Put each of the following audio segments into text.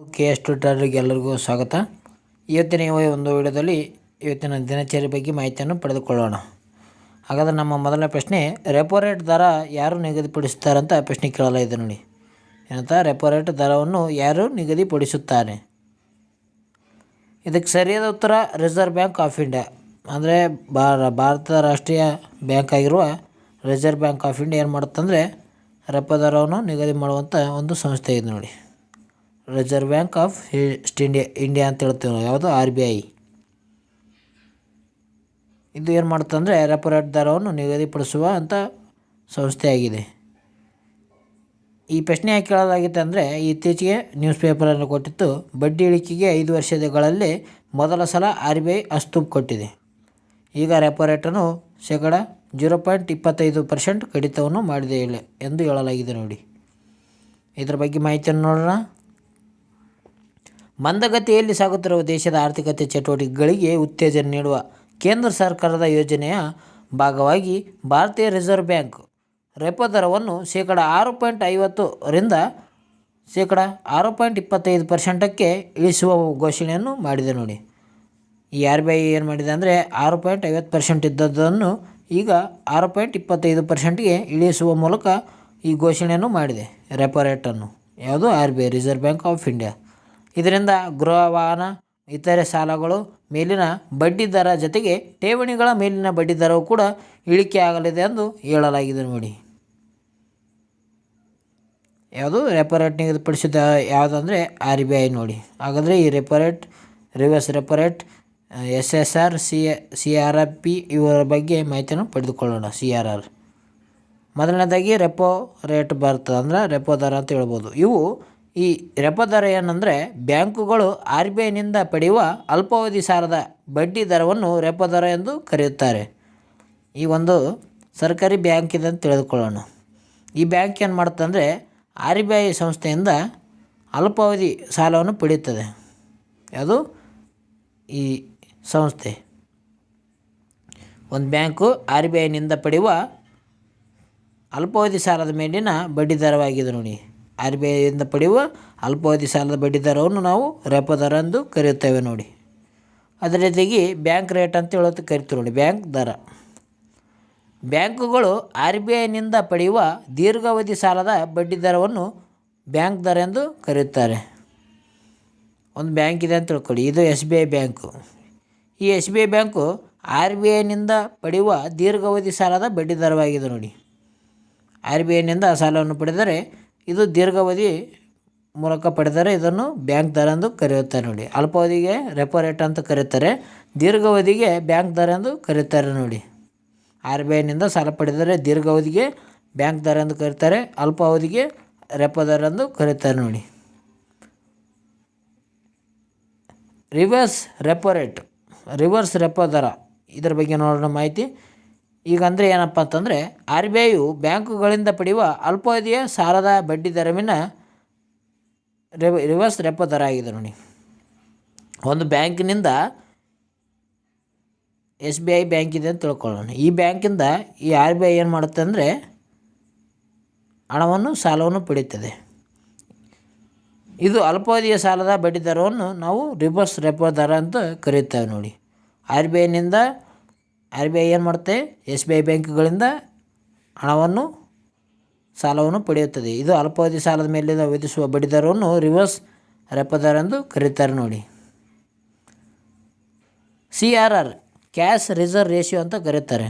K S ಟ್ವಿಟರ್ಗೆ ಎಲ್ಲರಿಗೂ ಸ್ವಾಗತ. ಇವತ್ತಿನ ಈ ಒಂದು ವಿಡಿಯೋದಲ್ಲಿ ಇವತ್ತಿನ ದಿನಚರಿ ಬಗ್ಗೆ ಮಾಹಿತಿಯನ್ನು ಪಡೆದುಕೊಳ್ಳೋಣ. ಹಾಗಾದರೆ ನಮ್ಮ ಮೊದಲನೇ ಪ್ರಶ್ನೆ ರೆಪೋ ರೇಟ್ ದರ ಯಾರು ನಿಗದಿಪಡಿಸುತ್ತಾರಂತ ಪ್ರಶ್ನೆ ಕೇಳಲ್ಲ ಇದೆ ನೋಡಿ. ಏನಂತ ರೆಪೋ ರೇಟ್ ದರವನ್ನು ಯಾರು ನಿಗದಿಪಡಿಸುತ್ತಾರೆ? ಇದಕ್ಕೆ ಸರಿಯಾದ ಉತ್ತರ ರಿಸರ್ವ್ ಬ್ಯಾಂಕ್ ಆಫ್ ಇಂಡಿಯಾ ಅಂದರೆ ಭಾರ, ಭಾರತದ ರಾಷ್ಟ್ರೀಯ ಬ್ಯಾಂಕ್ ಆಗಿರುವ ರಿಸರ್ವ್ ಬ್ಯಾಂಕ್ ಆಫ್ ಇಂಡಿಯಾ ಏನು ಮಾಡುತ್ತಂದರೆ ರೆಪೋ ದರವನ್ನು ನಿಗದಿ ಮಾಡುವಂಥ ಒಂದು ಸಂಸ್ಥೆ ಇದೆ ನೋಡಿ. Reserve bank of east India India ಅಂತ ಹೇಳ್ತೀವಿ ನಾವು ಯಾವುದು? ಆರ್ ಬಿ ಐ ಇದು ಏನು ಮಾಡುತ್ತೆ ಅಂದರೆ ರೇಟ್ ದರವನ್ನು ನಿಗದಿಪಡಿಸುವ ಅಂತ ಸಂಸ್ಥೆಯಾಗಿದೆ. ಈ ಪ್ರಶ್ನೆ ಯಾಕೆ ಕೇಳೋದಾಗಿತ್ತು ಅಂದರೆ, ಇತ್ತೀಚೆಗೆ ನ್ಯೂಸ್ ಪೇಪರನ್ನು ಕೊಟ್ಟಿತ್ತು, ಬಡ್ಡಿ ಇಳಿಕೆಗೆ ಐದು ವರ್ಷಗಳಲ್ಲಿ ಮೊದಲ ಸಲ ಆರ್ ಬಿ ಐ ಅಸ್ತೂಪ್ ಕೊಟ್ಟಿದೆ. ಈಗ ರೆಪೋ ರೇಟನ್ನು ಶೇಕಡ ಜೀರೋ ಪಾಯಿಂಟ್ ಇಪ್ಪತ್ತೈದು ಪರ್ಸೆಂಟ್ ಕಡಿತವನ್ನು ಮಾಡಿದೆ ಇಲ್ಲ ಎಂದು ಹೇಳಲಾಗಿದೆ ನೋಡಿ. ಇದರ ಬಗ್ಗೆ ಮಾಹಿತಿಯನ್ನು ನೋಡೋಣ. ಮಂದಗತಿಯಲ್ಲಿ ಸಾಗುತ್ತಿರುವ ದೇಶದ ಆರ್ಥಿಕತೆ ಚಟುವಟಿಕೆಗಳಿಗೆ ಉತ್ತೇಜನ ನೀಡುವ ಕೇಂದ್ರ ಸರ್ಕಾರದ ಯೋಜನೆಯ ಭಾಗವಾಗಿ ಭಾರತೀಯ ರಿಸರ್ವ್ ಬ್ಯಾಂಕ್ ರೆಪೋ ದರವನ್ನು ಶೇಕಡ ಆರು ಪಾಯಿಂಟ್ ಐವತ್ತರಿಂದ ಶೇಕಡ ಆರು ಪಾಯಿಂಟ್ ಇಪ್ಪತ್ತೈದು ಪರ್ಸೆಂಟಕ್ಕೆ ಇಳಿಸುವ ಘೋಷಣೆಯನ್ನು ಮಾಡಿದೆ ನೋಡಿ. ಈ ಆರ್ ಬಿ ಐ ಏನು ಮಾಡಿದೆ ಅಂದರೆ ಆರು ಪಾಯಿಂಟ್ ಐವತ್ತು ಪರ್ಸೆಂಟ್ ಇದ್ದದ್ದನ್ನು ಈಗ ಆರು ಪಾಯಿಂಟ್ ಇಪ್ಪತ್ತೈದು ಪರ್ಸೆಂಟ್ಗೆ ಇಳಿಸುವ ಮೂಲಕ ಈ ಘೋಷಣೆಯನ್ನು ಮಾಡಿದೆ. ರೆಪೋ ರೇಟನ್ನು ಯಾವುದು R B I, reserve bank of India. ಇದರಿಂದ ಗೃಹ ವಾಹನ ಇತರೆ ಸಾಲಗಳು ಮೇಲಿನ ಬಡ್ಡಿ ದರ ಜೊತೆಗೆ ಠೇವಣಿಗಳ ಮೇಲಿನ ಬಡ್ಡಿ ದರವು ಕೂಡ ಇಳಿಕೆ ಆಗಲಿದೆ ಎಂದು ಹೇಳಲಾಗಿದೆ ನೋಡಿ. ಯಾವುದು ರೆಪೋ ರೇಟ್ ನಿಗದಿಪಡಿಸಿದ ಯಾವುದಂದರೆ ಆರ್ ಬಿ ಐ ನೋಡಿ. ಹಾಗಾದರೆ ಈ repo rate reverse repo rate S S R, C C R R P ಇವರ ಬಗ್ಗೆ ಮಾಹಿತಿಯನ್ನು ಪಡೆದುಕೊಳ್ಳೋಣ. C R R. ಮೊದಲನೇದಾಗಿ ರೆಪೋ ರೇಟ್ ಬರ್ತದೆ ಅಂದ್ರೆ ರೆಪೋ ದರ ಅಂತ ಹೇಳ್ಬೋದು. ಇವು ಈ ರೆಪೋ ದರ ಏನಂದರೆ ಬ್ಯಾಂಕುಗಳು ಆರ್ ಬಿ ಐನಿಂದ ಪಡೆಯುವ ಅಲ್ಪಾವಧಿ ಸಾಲದ ಬಡ್ಡಿ ದರವನ್ನು ರೆಪೋ ದರ ಎಂದು ಕರೆಯುತ್ತಾರೆ. ಈ ಒಂದು ಸರ್ಕಾರಿ ಬ್ಯಾಂಕ್ ಇದೆ ಅಂತ ತಿಳಿದುಕೊಳ್ಳೋಣ. ಈ ಬ್ಯಾಂಕ್ ಏನು ಮಾಡುತ್ತಂದರೆ ಆರ್ ಬಿ ಐ ಸಂಸ್ಥೆಯಿಂದ ಅಲ್ಪಾವಧಿ ಸಾಲವನ್ನು ಪಡೆಯುತ್ತದೆ. ಯಾವುದು? ಈ ಸಂಸ್ಥೆ. ಒಂದು ಬ್ಯಾಂಕು ಆರ್ ಬಿ ಐನಿಂದ ಪಡೆಯುವ ಅಲ್ಪಾವಧಿ ಸಾಲದ ಮೇಲಿನ ಬಡ್ಡಿ ದರವಾಗಿದೆ ನೋಡಿ. ಆರ್ ಬಿ ಐಯಿಂದ ಪಡೆಯುವ ಅಲ್ಪಾವಧಿ ಸಾಲದ ಬಡ್ಡಿ ದರವನ್ನು ನಾವು ರೆಪೋ ದರ ಎಂದು ಕರೆಯುತ್ತೇವೆ ನೋಡಿ. ಅದರ ಜೊತೆಗೆ ಬ್ಯಾಂಕ್ ರೇಟ್ ಅಂತ ಹೇಳೋದು ಕರಿತೀವಿ ನೋಡಿ, ಬ್ಯಾಂಕ್ ದರ. ಬ್ಯಾಂಕುಗಳು ಆರ್ ಬಿ ಐನಿಂದ ಪಡೆಯುವ ದೀರ್ಘಾವಧಿ ಸಾಲದ ಬಡ್ಡಿ ದರವನ್ನು ಬ್ಯಾಂಕ್ ದರ ಎಂದು ಕರೆಯುತ್ತಾರೆ. ಒಂದು ಬ್ಯಾಂಕ್ ಇದೆ ಅಂತ ತಿಳ್ಕೊಳ್ಳಿ, ಇದು ಎಸ್ ಬಿ ಐ ಬ್ಯಾಂಕು. ಈ S B I bank R B ಐನಿಂದ ಪಡೆಯುವ ದೀರ್ಘಾವಧಿ ಸಾಲದ ಬಡ್ಡಿ ದರವಾಗಿದೆ ನೋಡಿ. ಆರ್ ಬಿ ಐನಿಂದ ಸಾಲವನ್ನು ಪಡೆದರೆ ಇದು ದೀರ್ಘಾವಧಿ ಮೂಲಕ ಪಡೆದರೆ ಇದನ್ನು ಬ್ಯಾಂಕ್ ದರ ಎಂದು ಕರೆಯುತ್ತಾರೆ ನೋಡಿ. ಅಲ್ಪಾವಧಿಗೆ ರೆಪೋ ರೇಟ್ ಅಂತ ಕರೆಯುತ್ತಾರೆ. ದೀರ್ಘಾವಧಿಗೆ ಬ್ಯಾಂಕ್ ದರ ಎಂದು ಕರೆಯುತ್ತಾರೆ ನೋಡಿ. ಆರ್ ಬಿ ಐನಿಂದ ಸಾಲ ಪಡೆದರೆ ದೀರ್ಘಾವಧಿಗೆ ಬ್ಯಾಂಕ್ ದರ ಎಂದು ಕರೀತಾರೆ ಅಲ್ಪಾವಧಿಗೆ ರೆಪೋ ದರ ಎಂದು ಕರೆಯುತ್ತಾರೆ ನೋಡಿ. Reverse repo rate reverse repo ದರ. ಇದರ ಬಗ್ಗೆ ನೋಡೋಣ ಮಾಹಿತಿ. ಈಗ ಅಂದರೆ ಏನಪ್ಪ ಅಂತಂದರೆ ಆರ್ ಬಿ ಐಯು ಬ್ಯಾಂಕುಗಳಿಂದ ಪಡೆಯುವ ಅಲ್ಪಾವಧಿಯ ಸಾಲದ ಬಡ್ಡಿ ದರವಿನ ರಿವರ್ಸ್ ರೆಪೋ ದರ ಆಗಿದೆ ನೋಡಿ. ಒಂದು ಬ್ಯಾಂಕಿನಿಂದ ಎಸ್ ಬಿ ಐ ಬ್ಯಾಂಕ್ ಇದೆ ಅಂತ ತಿಳ್ಕೊಳ್ಳೋಣ. ಈ ಬ್ಯಾಂಕಿಂದ ಈ ಆರ್ ಬಿ ಐ ಏನು ಮಾಡುತ್ತೆ ಅಂದರೆ ಹಣವನ್ನು, ಸಾಲವನ್ನು ಪಡೆಯುತ್ತದೆ. ಇದು ಅಲ್ಪಾವಧಿಯ ಸಾಲದ ಬಡ್ಡಿ ದರವನ್ನು ನಾವು ರಿವರ್ಸ್ ರೆಪೋ ದರ ಅಂತ ಕರೆಯುತ್ತೇವೆ ನೋಡಿ. ಆರ್ ಬಿ ಐನಿಂದ ಆರ್ ಬಿ ಐ ಏನು ಮಾಡುತ್ತೆ? ಎಸ್ ಬಿ ಐ ಬ್ಯಾಂಕ್ಗಳಿಂದ ಹಣವನ್ನು, ಸಾಲವನ್ನು ಪಡೆಯುತ್ತದೆ. ಇದು ಅಲ್ಪಾವಧಿ ಸಾಲದ ಮೇಲೆ ವಿಧಿಸುವ ಬಡ್ಡಿ ದರವನ್ನು ರಿವರ್ಸ್ ರೆಪೋ ಎಂದು ಕರೀತಾರೆ ನೋಡಿ. C R R, cash reserve ratio ಅಂತ ಕರೀತಾರೆ.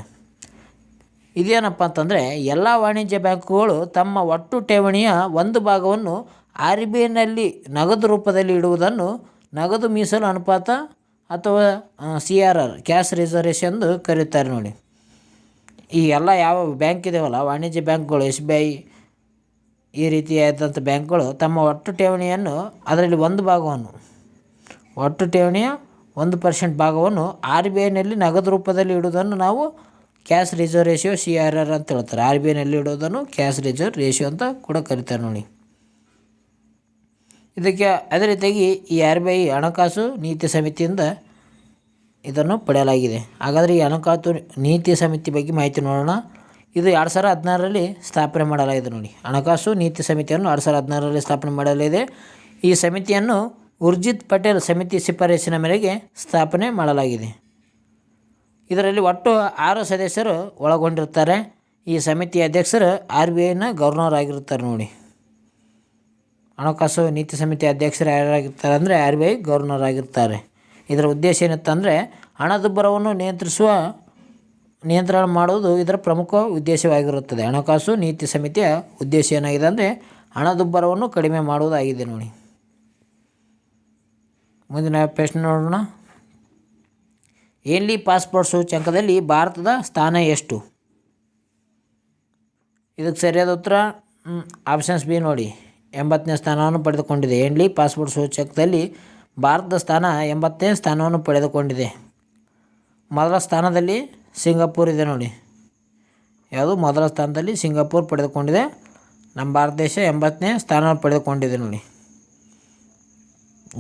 ಇದೇನಪ್ಪ ಅಂತಂದರೆ, ಎಲ್ಲ ವಾಣಿಜ್ಯ ಬ್ಯಾಂಕುಗಳು ತಮ್ಮ ಒಟ್ಟು ಠೇವಣಿಯ ಒಂದು ಭಾಗವನ್ನು ಆರ್ ಬಿ ಐನಲ್ಲಿ ನಗದು ರೂಪದಲ್ಲಿ ಇಡುವುದನ್ನು ನಗದು ಮೀಸಲು ಅನುಪಾತ ಅಥವಾ C R R cash reservation ಎಂದು ಕರೀತಾರೆ ನೋಡಿ. ಈ ಎಲ್ಲ ಯಾವ ಬ್ಯಾಂಕ್ ಇದಾವಲ್ಲ, ವಾಣಿಜ್ಯ ಬ್ಯಾಂಕ್ಗಳು ಎಸ್ ಬಿ ಐ ಈ ರೀತಿಯಾದಂಥ ಬ್ಯಾಂಕ್ಗಳು ತಮ್ಮ ಒಟ್ಟು ಠೇವಣಿಯನ್ನು ಅದರಲ್ಲಿ ಒಂದು ಭಾಗವನ್ನು, ಒಟ್ಟು ಠೇವಣಿಯ ಒಂದು ಪರ್ಸೆಂಟ್ ಭಾಗವನ್ನು ಆರ್ ಬಿ ಐನಲ್ಲಿ ನಗದು ರೂಪದಲ್ಲಿ ಇಡುವುದನ್ನು ನಾವು cash reserve ratio C R R ಅಂತ ಹೇಳ್ತಾರೆ. ಆರ್ ಬಿ ಐನಲ್ಲಿ ಇಡೋದನ್ನು ಕ್ಯಾಶ್ ರಿಸರ್ವ್ ರೇಷಿಯೋ ಅಂತ ಕೂಡ ಕರೀತಾರೆ ನೋಡಿ. ಇದಕ್ಕೆ ಅದೇ ರೀತಿಯಾಗಿ ಈ ಆರ್ ಬಿ ಐ ಹಣಕಾಸು ನೀತಿ ಸಮಿತಿಯಿಂದ ಇದನ್ನು ಪಡೆಯಲಾಗಿದೆ. ಹಾಗಾದರೆ ಈ ಹಣಕಾಸು ನೀತಿ ಸಮಿತಿ ಬಗ್ಗೆ ಮಾಹಿತಿ ನೋಡೋಣ. ಇದು ಎರಡು ಸಾವಿರ ಹದಿನಾರರಲ್ಲಿ ಸ್ಥಾಪನೆ ಮಾಡಲಾಗಿದೆ ನೋಡಿ. ಹಣಕಾಸು ನೀತಿ ಸಮಿತಿಯನ್ನು ಎರಡು ಸಾವಿರದ ಹದಿನಾರರಲ್ಲಿ ಸ್ಥಾಪನೆ ಮಾಡಲಾಗಿದೆ. ಈ ಸಮಿತಿಯನ್ನು ಉರ್ಜಿತ್ ಪಟೇಲ್ ಸಮಿತಿ ಶಿಫಾರಸಿನ ಮೇರೆಗೆ ಸ್ಥಾಪನೆ ಮಾಡಲಾಗಿದೆ. ಇದರಲ್ಲಿ ಒಟ್ಟು ಆರು ಸದಸ್ಯರು ಒಳಗೊಂಡಿರ್ತಾರೆ ಈ ಸಮಿತಿಯ ಅಧ್ಯಕ್ಷರು ಆರ್ ಬಿ ಐನ ಗವರ್ನರ್ ಆಗಿರುತ್ತಾರೆ ನೋಡಿ. ಹಣಕಾಸು ನೀತಿ ಸಮಿತಿ ಅಧ್ಯಕ್ಷರು ಯಾರಾಗಿರ್ತಾರೆ ಅಂದರೆ ಆರ್ ಬಿ ಐ ಗವರ್ನರ್ ಆಗಿರ್ತಾರೆ. ಇದರ ಉದ್ದೇಶ ಏನಿತ್ತಂದರೆ ಹಣದುಬ್ಬರವನ್ನು ನಿಯಂತ್ರಿಸುವ, ನಿಯಂತ್ರಣ ಮಾಡುವುದು ಇದರ ಪ್ರಮುಖ ಉದ್ದೇಶವಾಗಿರುತ್ತದೆ. ಹಣಕಾಸು ನೀತಿ ಸಮಿತಿಯ ಉದ್ದೇಶ ಏನಾಗಿದೆ ಅಂದರೆ ಹಣದುಬ್ಬರವನ್ನು ಕಡಿಮೆ ಮಾಡುವುದಾಗಿದೆ ನೋಡಿ. ಮುಂದಿನ ಪ್ರಶ್ನೆ ನೋಡೋಣ. ಏನ್ಲಿ ಪಾಸ್ಪೋರ್ಟ್ ಸೂಚ್ಯಂಕದಲ್ಲಿ ಭಾರತದ ಸ್ಥಾನ ಎಷ್ಟು? ಇದಕ್ಕೆ ಸರಿಯಾದ ಉತ್ತರ ಆಪ್ಷನ್ಸ್ ಬಿ ನೋಡಿ. ಎಂಬತ್ತನೇ ಸ್ಥಾನವನ್ನು ಪಡೆದುಕೊಂಡಿದೆ. ಏನ್ಲಿ ಪಾಸ್ಪೋರ್ಟ್ ಸೂಚಕದಲ್ಲಿ ಭಾರತದ ಸ್ಥಾನ ಎಂಬತ್ತನೇ ಸ್ಥಾನವನ್ನು ಪಡೆದುಕೊಂಡಿದೆ. ಮೊದಲ ಸ್ಥಾನದಲ್ಲಿ ಸಿಂಗಾಪುರ್ ಇದೆ ನೋಡಿ. ಯಾವುದು? ಮೊದಲ ಸ್ಥಾನದಲ್ಲಿ ಸಿಂಗಾಪುರ್ ಪಡೆದುಕೊಂಡಿದೆ. ನಮ್ಮ ಭಾರತ ದೇಶ ಎಂಬತ್ತನೇ ಸ್ಥಾನವನ್ನು ಪಡೆದುಕೊಂಡಿದೆ ನೋಡಿ.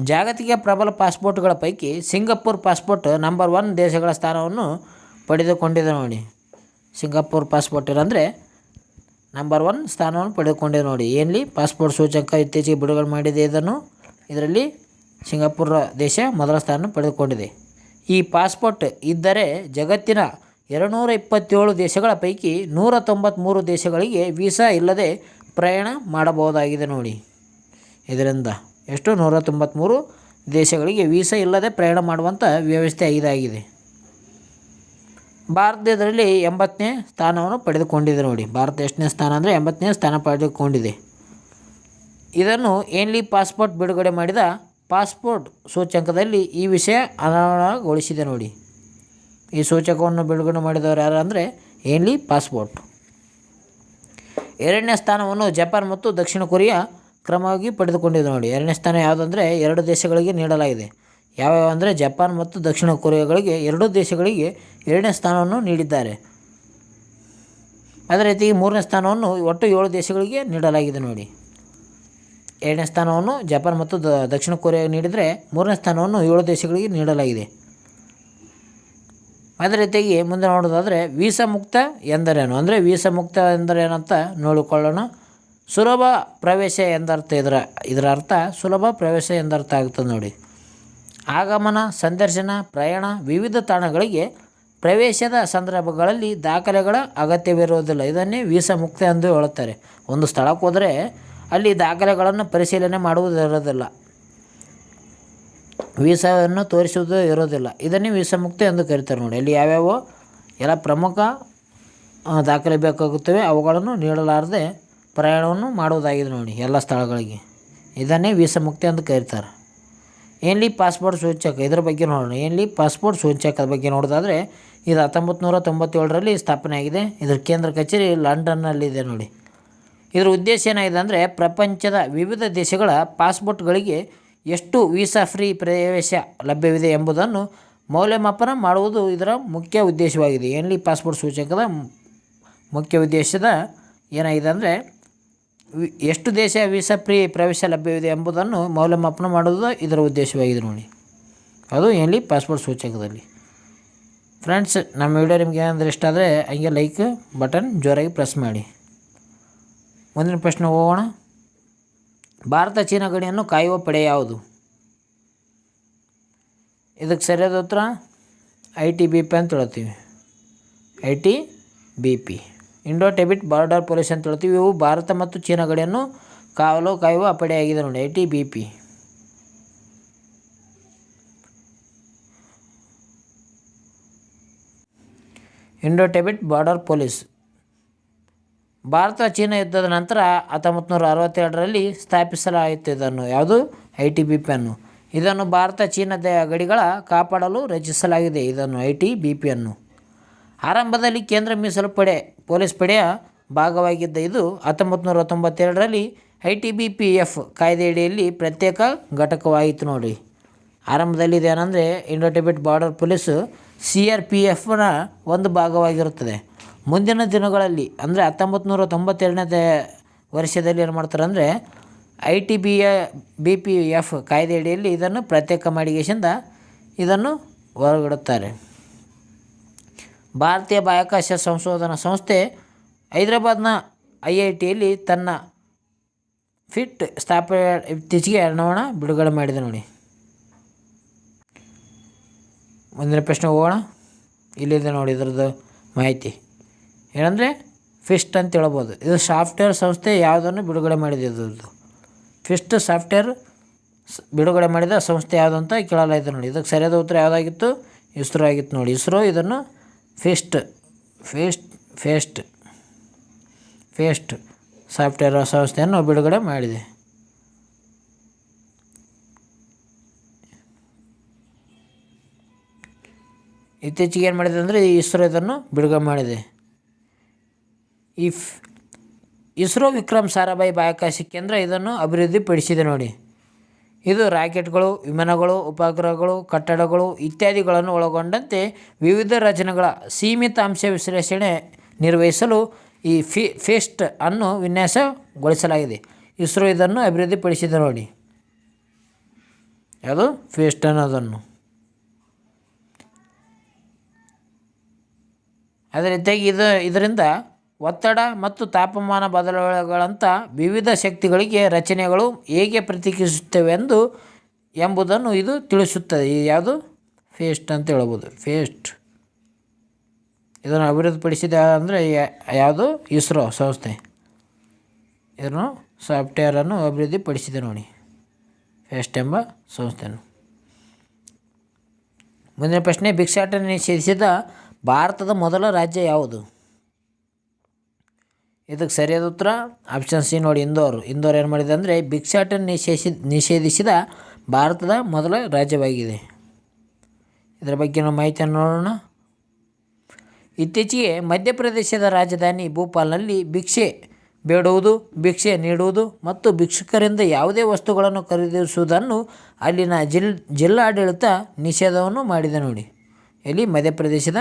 ಜಾಗತಿಕ ಪ್ರಬಲ ಪಾಸ್ಪೋರ್ಟ್ಗಳ ಪೈಕಿ ಸಿಂಗಾಪುರ್ ಪಾಸ್ಪೋರ್ಟ್ ನಂಬರ್ ಒನ್ ದೇಶಗಳ ಸ್ಥಾನವನ್ನು ಪಡೆದುಕೊಂಡಿದೆ ನೋಡಿ. ಸಿಂಗಾಪುರ್ ಪಾಸ್ಪೋರ್ಟ್ ಅಂದರೆ ನಂಬರ್ ಒನ್ ಸ್ಥಾನವನ್ನು ಪಡೆದುಕೊಂಡೆ ನೋಡಿ. ಏನ್ಲಿ? ಪಾಸ್ಪೋರ್ಟ್ ಸೂಚಕ ಇತ್ತೀಚೆಗೆ ಬಿಡುಗಡೆ ಮಾಡಿದೆ ಇದನ್ನು. ಇದರಲ್ಲಿ ಸಿಂಗಾಪುರ ದೇಶ ಮೊದಲ ಸ್ಥಾನ ಪಡೆದುಕೊಂಡಿದೆ. ಈ ಪಾಸ್ಪೋರ್ಟ್ ಇದ್ದರೆ ಜಗತ್ತಿನ ಎರಡುನೂರ ಇಪ್ಪತ್ತೇಳು ದೇಶಗಳ ಪೈಕಿ ನೂರ ತೊಂಬತ್ತ್ಮೂರು ದೇಶಗಳಿಗೆ ವೀಸಾ ಇಲ್ಲದೆ ಪ್ರಯಾಣ ಮಾಡಬಹುದಾಗಿದೆ ನೋಡಿ. ಇದರಿಂದ ಎಷ್ಟು? ನೂರ ತೊಂಬತ್ತ್ಮೂರು ದೇಶಗಳಿಗೆ ವೀಸಾ ಇಲ್ಲದೆ ಪ್ರಯಾಣ ಮಾಡುವಂಥ ವ್ಯವಸ್ಥೆ ಇದಾಗಿದೆ. ಭಾರತ ಇದರಲ್ಲಿ ಎಂಬತ್ತನೇ ಸ್ಥಾನವನ್ನು ಪಡೆದುಕೊಂಡಿದೆ ನೋಡಿ. ಭಾರತ ಎಷ್ಟನೇ ಸ್ಥಾನ ಅಂದರೆ ಎಂಬತ್ತನೇ ಸ್ಥಾನ ಪಡೆದುಕೊಂಡಿದೆ. ಇದನ್ನು ಏನ್ಲಿ ಪಾಸ್ಪೋರ್ಟ್ ಬಿಡುಗಡೆ ಮಾಡಿದ ಪಾಸ್ಪೋರ್ಟ್ ಸೂಚ್ಯಂಕದಲ್ಲಿ ಈ ವಿಷಯ ಅನಾವರಣಗೊಳಿಸಿದೆ ನೋಡಿ. ಈ ಸೂಚಕವನ್ನು ಬಿಡುಗಡೆ ಮಾಡಿದವರು ಯಾರು ಅಂದರೆ ಏನ್ಲಿ ಪಾಸ್ಪೋರ್ಟ್ ಎರಡನೇ ಸ್ಥಾನವನ್ನು ಜಪಾನ್ ಮತ್ತು ದಕ್ಷಿಣ ಕೊರಿಯಾ ಕ್ರಮವಾಗಿ ಪಡೆದುಕೊಂಡಿದೆ ನೋಡಿ. ಎರಡನೇ ಸ್ಥಾನ ಯಾವುದಂದರೆ ಎರಡು ದೇಶಗಳಿಗೆ ನೀಡಲಾಗಿದೆ. ಯಾವ್ಯಾವ ಅಂದರೆ ಜಪಾನ್ ಮತ್ತು ದಕ್ಷಿಣ ಕೊರಿಯಾಗಳಿಗೆ ಎರಡೂ ದೇಶಗಳಿಗೆ ಎರಡನೇ ಸ್ಥಾನವನ್ನು ನೀಡಿದ್ದಾರೆ. ಅದೇ ರೀತಿ ಮೂರನೇ ಸ್ಥಾನವನ್ನು ಒಟ್ಟು ಏಳು ದೇಶಗಳಿಗೆ ನೀಡಲಾಗಿದೆ ನೋಡಿ. ಎರಡನೇ ಸ್ಥಾನವನ್ನು ಜಪಾನ್ ಮತ್ತು ದಕ್ಷಿಣ ಕೊರಿಯಾ ನೀಡಿದರೆ ಮೂರನೇ ಸ್ಥಾನವನ್ನು ಏಳು ದೇಶಗಳಿಗೆ ನೀಡಲಾಗಿದೆ. ಅದೇ ರೀತಿಯಾಗಿ ಮುಂದೆ ನೋಡೋದಾದರೆ ವೀಸಾ ಮುಕ್ತ ಎಂದರೇನು? ಅಂದರೆ ವೀಸಾ ಮುಕ್ತ ಎಂದರೇನಂತ ನೋಡಿಕೊಳ್ಳೋಣ. ಸುಲಭ ಪ್ರವೇಶ ಎಂದರ್ಥ ಇದರ ಇದರ ಅರ್ಥ ಸುಲಭ ಪ್ರವೇಶ ಎಂದರ್ಥ ಆಗುತ್ತದೆ ನೋಡಿ. ಆಗಮನ, ಸಂದರ್ಶನ, ಪ್ರಯಾಣ ವಿವಿಧ ತಾಣಗಳಿಗೆ ಪ್ರವೇಶದ ಸಂದರ್ಭಗಳಲ್ಲಿ ದಾಖಲೆಗಳ ಅಗತ್ಯವಿರುವುದಿಲ್ಲ. ಇದನ್ನೇ ವೀಸಾ ಮುಕ್ತ ಎಂದು ಹೇಳುತ್ತಾರೆ. ಒಂದು ಸ್ಥಳಕ್ಕೆ ಹೋದರೆ ಅಲ್ಲಿ ದಾಖಲೆಗಳನ್ನು ಪರಿಶೀಲನೆ ಮಾಡುವುದಿರೋದಿಲ್ಲ ವೀಸಾವನ್ನು ತೋರಿಸುವುದು ಇರೋದಿಲ್ಲ ಇದನ್ನೇ ವೀಸಾ ಮುಕ್ತ ಎಂದು ಕರೀತಾರೆ ನೋಡಿ. ಅಲ್ಲಿ ಯಾವ್ಯಾವ ಎಲ್ಲ ಪ್ರಮುಖ ದಾಖಲೆ ಬೇಕಾಗುತ್ತವೆ. ಅವುಗಳನ್ನು ನೀಡಲಾರದೆ ಪ್ರಯಾಣವನ್ನು ಮಾಡುವುದಾಗಿದೆ ನೋಡಿ. ಎಲ್ಲ ಸ್ಥಳಗಳಿಗೆ. ಇದನ್ನೇ ವೀಸಾ ಮುಕ್ತ ಎಂದು ಕರೀತಾರೆ. ಏನ್ಲಿ ಪಾಸ್ಪೋರ್ಟ್ ಸೂಚಕ ಇದರ ಬಗ್ಗೆ ನೋಡೋಣ. ಏನ್ಲಿ ಪಾಸ್ಪೋರ್ಟ್ ಸೂಚಕದ ಬಗ್ಗೆ ನೋಡೋದಾದರೆ, ಇದು ಹತ್ತೊಂಬತ್ತು ನೂರ ತೊಂಬತ್ತೇಳರಲ್ಲಿ ಸ್ಥಾಪನೆಯಾಗಿದೆ ಇದರ ಕೇಂದ್ರ ಕಚೇರಿ ಲಂಡನ್ನಲ್ಲಿದೆ ನೋಡಿ. ಇದರ ಉದ್ದೇಶ ಏನಾಗಿದೆ ಅಂದರೆ, ಪ್ರಪಂಚದ ವಿವಿಧ ದೇಶಗಳ ಪಾಸ್ಪೋರ್ಟ್ಗಳಿಗೆ ಎಷ್ಟು ವೀಸಾ ಫ್ರೀ ಪ್ರವೇಶ ಲಭ್ಯವಿದೆ ಎಂಬುದನ್ನು ಮೌಲ್ಯಮಾಪನ ಮಾಡುವುದು ಇದರ ಮುಖ್ಯ ಉದ್ದೇಶವಾಗಿದೆ. ಏನ್ಲಿ ಪಾಸ್ಪೋರ್ಟ್ ಸೂಚಕದ ಮುಖ್ಯ ಉದ್ದೇಶದ ಏನಾಗಿದೆ ಅಂದರೆ ಎಷ್ಟು ದೇಶ ವೀಸಾ ಫ್ರೀ ಪ್ರವೇಶ ಲಭ್ಯವಿದೆ ಎಂಬುದನ್ನು ಮೌಲ್ಯಮಾಪನ ಮಾಡುವುದು ಇದರ ಉದ್ದೇಶವಾಗಿದೆ ನೋಡಿ. ಅದು ಎಲ್ಲಿ? ಪಾಸ್ಪೋರ್ಟ್ ಸೂಚಕದಲ್ಲಿ. ಫ್ರೆಂಡ್ಸ್ ನಮ್ಮ ವಿಡಿಯೋ ನಿಮ್ಗೆ ಏನಂದ್ರೆ ಇಷ್ಟ ಆದರೆ ಹಂಗೆ ಲೈಕ್ ಬಟನ್ ಜೋರಾಗಿ ಪ್ರೆಸ್ ಮಾಡಿ. ಮುಂದಿನ ಪ್ರಶ್ನೆ ಹೋಗೋಣ. ಭಾರತ ಚೀನಾ ಗಡಿಯನ್ನು ಕಾಯುವ ಪಡೆ ಯಾವುದು? ಇದಕ್ಕೆ ಸರಿಯಾದ ಉತ್ತರ ಐ ಟಿ ಬಿ ಪಿ ಅಂತ ಹೇಳ್ತೀವಿ. I T B P Indo Tibet border police ಅಂತ ಹೇಳ್ತೀವಿ. ಇವು ಭಾರತ ಮತ್ತು ಚೀನಾ ಗಡಿಯನ್ನು ಕಾವಲು, ಕಾಯುವ ಅಪಡೆಯಾಗಿದೆ ನೋಡಿ I T B P Indo Tibet border police. Bharat China ಯುದ್ಧದ ನಂತರ ಹತ್ತೊಂಬತ್ತು ನೂರ ಅರವತ್ತೆರಡರಲ್ಲಿ ಸ್ಥಾಪಿಸಲಾಯಿತು ಇದನ್ನು ಯಾವುದು? ಐ ಟಿ ಬಿ ಪಿ ಅನ್ನು. ಇದನ್ನು ಭಾರತ ಚೀನಾದ ಗಡಿಗಳ ಕಾಪಾಡಲು ರಚಿಸಲಾಗಿದೆ, ಇದನ್ನು ಐ ಟಿ ಬಿ ಪಿಯನ್ನು ಆರಂಭದಲ್ಲಿ ಕೇಂದ್ರ ಮೀಸಲು ಪಡೆ, ಪೊಲೀಸ್ ಪಡೆಯ ಭಾಗವಾಗಿದ್ದ ಇದು ಹತ್ತೊಂಬತ್ತು ನೂರ ತೊಂಬತ್ತೆರಡರಲ್ಲಿ I T B P F ಕಾಯ್ದೆಯಡಿಯಲ್ಲಿ ಪ್ರತ್ಯೇಕ ಘಟಕವಾಯಿತು ನೋಡಿ. ಆರಂಭದಲ್ಲಿ ಇದೇನೆಂದರೆ Indo Tibet border police C R P ಎಫ್ನ ಒಂದು ಭಾಗವಾಗಿರುತ್ತದೆ. ಮುಂದಿನ ದಿನಗಳಲ್ಲಿ, ಅಂದರೆ ಹತ್ತೊಂಬತ್ತು ನೂರ ತೊಂಬತ್ತೆರಡನೇ ವರ್ಷದಲ್ಲಿ ಏನು ಮಾಡ್ತಾರೆ ಅಂದರೆ I T B B P F ಕಾಯ್ದೆಯಡಿಯಲ್ಲಿ ಇದನ್ನು ಪ್ರತ್ಯೇಕ ಮಾಡಿಗೆಸಿಂದ ಇದನ್ನು ಹೊರಗಿಡುತ್ತಾರೆ. ಭಾರತೀಯ ಬಾಹ್ಯಾಕಾಶ ಸಂಶೋಧನಾ ಸಂಸ್ಥೆ ಹೈದರಾಬಾದ್ನ ಐ ಐ ಟಿಯಲ್ಲಿ ತನ್ನ ಫಿಟ್ ಸ್ಥಾಪನೆ ಇತ್ತೀಚೆಗೆ ಹಣವನ್ನು ಬಿಡುಗಡೆ ಮಾಡಿದೆ ನೋಡಿ. ಮುಂದಿನ ಪ್ರಶ್ನೆ ಹೋಗೋಣ. ಇಲ್ಲಿದೆ ನೋಡಿ ಇದ್ರದ್ದು ಮಾಹಿತಿ. ಏನಂದರೆ ಫಿಸ್ಟ್ ಅಂತ ಹೇಳ್ಬೋದು. ಇದು ಸಾಫ್ಟ್ವೇರ್ ಸಂಸ್ಥೆ ಯಾವುದನ್ನು ಬಿಡುಗಡೆ ಮಾಡಿದೆ ಇದ್ರದ್ದು. ಫಿಸ್ಟ್ ಸಾಫ್ಟ್ವೇರ್ ಬಿಡುಗಡೆ ಮಾಡಿದ ಸಂಸ್ಥೆ ಯಾವುದು ಅಂತ ಕೇಳಲಾಯಿತು ನೋಡಿ. ಇದಕ್ಕೆ ಸರಿಯಾದ ಉತ್ತರ ಯಾವುದಾಗಿತ್ತು? ಇಸ್ರೋ ಆಗಿತ್ತು ನೋಡಿ. ಇಸ್ರೋ ಇದನ್ನು first, fast fast fast software ಸಂಸ್ಥೆಯನ್ನು ಬಿಡುಗಡೆ ಮಾಡಿದೆ. ಇತ್ತೀಚೆಗೆ ಏನು ಮಾಡಿದೆ ಅಂದರೆ ಇಸ್ರೋ ಇದನ್ನು ಬಿಡುಗಡೆ ಮಾಡಿದೆ. ಇಫ್, ಇಸ್ರೋ ವಿಕ್ರಮ್ ಸಾರಾಭಾಯಿ ಬಾಹ್ಯಾಕಾಶ ಕೇಂದ್ರ ಇದನ್ನು ಅಭಿವೃದ್ಧಿಪಡಿಸಿದೆ ನೋಡಿ. ಇದು ರಾಕೆಟ್ಗಳು, ವಿಮಾನಗಳು, ಉಪಗ್ರಹಗಳು, ಕಟ್ಟಡಗಳು ಇತ್ಯಾದಿಗಳನ್ನು ಒಳಗೊಂಡಂತೆ ವಿವಿಧ ರಚನೆಗಳ ಸೀಮಿತ ಅಂಶ ವಿಶ್ಲೇಷಣೆ ನಿರ್ವಹಿಸಲು ಈ ಫಿ, ಫೆಸ್ಟ್ ಅನ್ನು ವಿನ್ಯಾಸಗೊಳಿಸಲಾಗಿದೆ. ಇಸ್ರೋ ಇದನ್ನು ಅಭಿವೃದ್ಧಿಪಡಿಸಿದೆ ನೋಡಿ. ಯಾವುದು? ಫೆಸ್ಟ್ ಅನ್ನೋದನ್ನು. ಅದೇ ರೀತಿಯಾಗಿ ಇದು, ಇದರಿಂದ ಒತ್ತಡ ಮತ್ತು ತಾಪಮಾನ ಬದಲಾವಣೆಗಳಂಥ ವಿವಿಧ ಶಕ್ತಿಗಳಿಗೆ ರಚನೆಗಳು ಹೇಗೆ ಪ್ರತಿಕ್ರಿಯಿಸುತ್ತವೆ ಎಂದು ಎಂಬುದನ್ನು ಇದು ತಿಳಿಸುತ್ತದೆ. ಯಾವುದು? ಫೇಸ್ಟ್ ಅಂತ ಹೇಳ್ಬೋದು. ಫೇಸ್ಟ್. ಇದನ್ನು ಅಭಿವೃದ್ಧಿಪಡಿಸಿದ ಅಂದರೆ ಯಾವುದು? ಇಸ್ರೋ ಸಂಸ್ಥೆ. ಇದನ್ನು ಸಾಫ್ಟ್ವೇರನ್ನು ಅಭಿವೃದ್ಧಿಪಡಿಸಿದೆ ನೋಡಿ. ಫೇಸ್ಟ್ ಎಂಬ ಸಂಸ್ಥೆಯನ್ನು. ಮುಂದಿನ ಪ್ರಶ್ನೆ, ಭಿಕ್ಷಾಟನೆ ನಿಷೇಧಿಸಿದ ಭಾರತದ ಮೊದಲ ರಾಜ್ಯ ಯಾವುದು? ಇದಕ್ಕೆ ಸರಿಯಾದ ಉತ್ತರ? ಆಪ್ಷನ್ ಸಿ ನೋಡಿ, ಇಂದೋರ್. ಇಂದೋರ್ ಏನು ಮಾಡಿದೆ ಅಂದರೆ ಭಿಕ್ಷಾಟನೆ ನಿಷೇಧಿ ನಿಷೇಧಿಸಿದ ಭಾರತದ ಮೊದಲ ರಾಜ್ಯವಾಗಿದೆ. ಇದರ ಬಗ್ಗೆ ನಾವು ಮಾಹಿತಿಯನ್ನು ನೋಡೋಣ. ಇತ್ತೀಚೆಗೆ ಮಧ್ಯಪ್ರದೇಶದ ರಾಜಧಾನಿ ಭೋಪಾಲ್ನಲ್ಲಿ ಭಿಕ್ಷೆ ಬೇಡುವುದು, ಭಿಕ್ಷೆ ನೀಡುವುದು ಮತ್ತು ಭಿಕ್ಷುಕರಿಂದ ಯಾವುದೇ ವಸ್ತುಗಳನ್ನು ಖರೀದಿಸುವುದನ್ನು ಅಲ್ಲಿನ ಜಿಲ್, ಜಿಲ್ಲಾಡಳಿತ ನಿಷೇಧವನ್ನು ಮಾಡಿದೆ ನೋಡಿ. ಎಲ್ಲಿ? ಮಧ್ಯಪ್ರದೇಶದ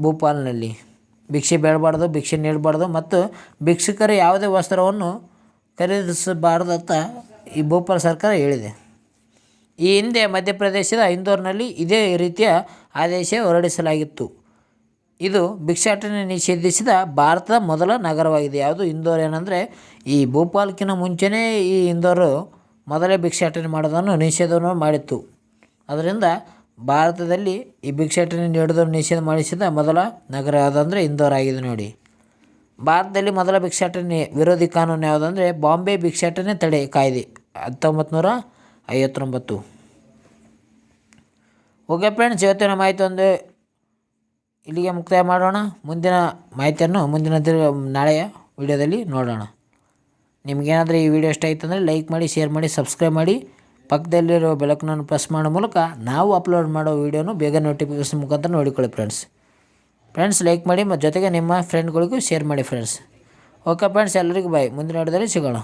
ಭೋಪಾಲ್ನಲ್ಲಿ. ಭಿಕ್ಷೆ ಬೇಡಬಾರ್ದು, ಭಿಕ್ಷೆ ನೀಡಬಾರ್ದು ಮತ್ತು ಭಿಕ್ಷುಕರ ಯಾವುದೇ ವಸ್ತ್ರವನ್ನು ಖರೀದಿಸಬಾರ್ದು ಅಂತ ಈ ಭೋಪಾಲ್ ಸರ್ಕಾರ ಹೇಳಿದೆ. ಈ ಹಿಂದೆ ಮಧ್ಯಪ್ರದೇಶದ ಇಂದೋರ್ನಲ್ಲಿ ಇದೇ ರೀತಿಯ ಆದೇಶ ಹೊರಡಿಸಲಾಗಿತ್ತು. ಇದು ಭಿಕ್ಷಾಟನೆ ನಿಷೇಧಿಸಿದ ಭಾರತದ ಮೊದಲ ನಗರವಾಗಿದೆ. ಯಾವುದು ಇಂದೋರ್ ಏನಂದರೆ ಈ ಭೋಪಾಲ್ಕಿನ ಮುಂಚೆನೇ ಈ ಇಂದೋರು ಮೊದಲೇ ಭಿಕ್ಷಾಟನೆ ಮಾಡೋದನ್ನು ನಿಷೇಧವನ್ನು ಮಾಡಿತ್ತು. ಅದರಿಂದ ಭಾರತದಲ್ಲಿ ಈ ಭಿಕ್ಷಾಟನೆ ನೀಡೋದನ್ನು ನಿಷೇಧ ಮಾಡಿಸಿದ ಮೊದಲ ನಗರ ಯಾವುದಂದ್ರೆ ಇಂದೋರ್ ಆಗಿದೆ ನೋಡಿ. ಭಾರತದಲ್ಲಿ ಮೊದಲ ಭಿಕ್ಷಾಟನೆ ವಿರೋಧಿ ಕಾನೂನು ಯಾವುದಂದರೆ ಬಾಂಬೆ ಭಿಕ್ಷಾಟನೆ ತಡೆ ಕಾಯ್ದೆ ಹತ್ತೊಂಬತ್ತು ಐವತ್ತೊಂಬತ್ತು ಓಕೆ ಫ್ರೆಂಡ್ಸ್ ಇವತ್ತಿನ ಮಾಹಿತಿ ಒಂದು ಇಲ್ಲಿಗೆ ಮುಕ್ತಾಯ ಮಾಡೋಣ. ಮುಂದಿನ ಮಾಹಿತಿಯನ್ನು ಮುಂದಿನ ದಿನ, ನಾಳೆಯ ವಿಡಿಯೋದಲ್ಲಿ ನೋಡೋಣ. ನಿಮಗೇನಾದರೂ ಈ ವಿಡಿಯೋ ಇಷ್ಟ ಆಯಿತು ಅಂದರೆ ಲೈಕ್ ಮಾಡಿ ಶೇರ್ ಮಾಡಿ ಸಬ್ಸ್ಕ್ರೈಬ್ ಮಾಡಿ. ಪಕ್ಕದಲ್ಲಿರೋ ಬೆಳಕನ್ನು ಪ್ರೆಸ್ ಮಾಡೋ ಮೂಲಕ ನಾವು ಅಪ್ಲೋಡ್ ಮಾಡೋ ವೀಡಿಯೋನು ಬೇಗ ನೋಟಿಫಿಕೇಶನ್ ಮುಖಾಂತರ ನೋಡಿಕೊಳ್ಳಿ ಫ್ರೆಂಡ್ಸ್ ಫ್ರೆಂಡ್ಸ್ ಲೈಕ್ ಮಾಡಿ ಮತ್ತು ಜೊತೆಗೆ ನಿಮ್ಮ ಫ್ರೆಂಡ್ಗಳಿಗೂ ಶೇರ್ ಮಾಡಿ ಫ್ರೆಂಡ್ಸ್ ಓಕೆ ಫ್ರೆಂಡ್ಸ್ ಎಲ್ಲರಿಗೂ ಬಾಯ್ ಮುಂದಿನ ವಿಡಿಯೋದಲ್ಲಿ ಸಿಗೋಣ.